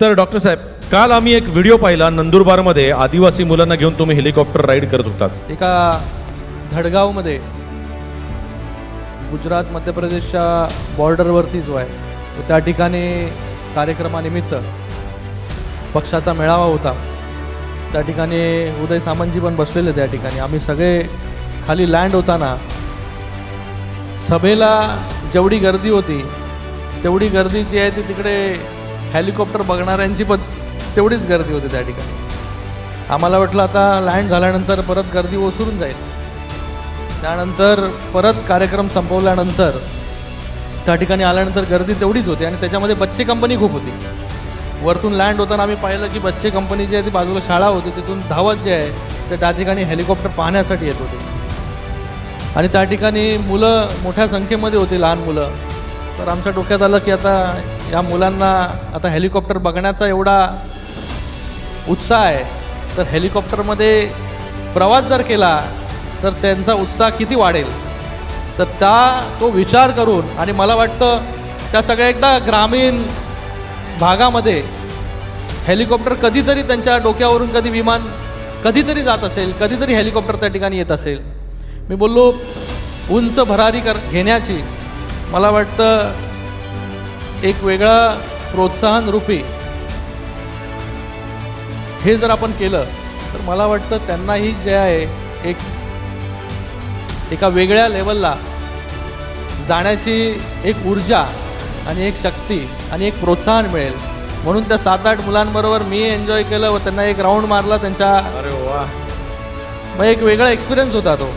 तर डॉक्टर साहेब काल आम्ही एक व्हिडिओ पाहिला नंदुरबारमध्ये आदिवासी मुलांना घेऊन तुम्ही हेलिकॉप्टर राईड करत होतात. एका धडगावमध्ये गुजरात मध्य प्रदेशच्या बॉर्डरवरती जो आहे त्या ठिकाणी कार्यक्रमानिमित्त पक्षाचा मेळावा होता. त्या ठिकाणी उदय सामंतजी पण बसलेले त्या ठिकाणी. आम्ही सगळे खाली लँड होताना सभेला जेवढी गर्दी होती तेवढी गर्दी जी आहे ती तिकडे हेलिकॉप्टर बघणाऱ्यांची पण तेवढीच गर्दी होती त्या ठिकाणी. आम्हाला वाटलं आता लँड झाल्यानंतर परत गर्दी ओसरून जाईल. त्यानंतर परत कार्यक्रम संपवल्यानंतर त्या ठिकाणी आल्यानंतर गर्दी तेवढीच होती आणि त्याच्यामध्ये बच्चे कंपनी खूप होती. वरतून लँड होताना आम्ही पाहिलं की बच्चे कंपनी जी आहे ती बाजूला शाळा होती तिथून धावत जे आहे ते त्या ठिकाणी हेलिकॉप्टर पाहण्यासाठी येत होते. आणि त्या ठिकाणी मुलं मोठ्या संख्येमध्ये होती लहान मुलं. तर आमच्या डोक्यात आलं की आता या मुलांना आता हेलिकॉप्टर बघण्याचा एवढा उत्साह आहे. तर हेलिकॉप्टरमध्ये प्रवास जर केला तर त्यांचा उत्साह किती वाढेल? तर त्या तो विचार करून आणि मला वाटतं त्या सगळ्या एकदा ग्रामीण भागामध्ये हेलिकॉप्टर कधीतरी त्यांच्या डोक्यावरून कधी विमान कधीतरी जात असेल कधीतरी हेलिकॉप्टर त्या ठिकाणी येत असेल. मी बोललो उंच भरारी कर घेण्याची. मला वाटतं एक वेगळा प्रोत्साहन रूपी हे जर आपण केलं तर मला वाटतं त्यांनाही जे आहे एक एका वेगळ्या लेवलला जाण्याची एक ऊर्जा आणि एक शक्ती आणि एक प्रोत्साहन मिळेल. म्हणून त्या सात आठ मुलांबरोबर मी एन्जॉय केलं व त्यांना एक राऊंड मारला त्यांच्या अरे वा. मग एक वेगळा एक्सपिरियन्स होता तो.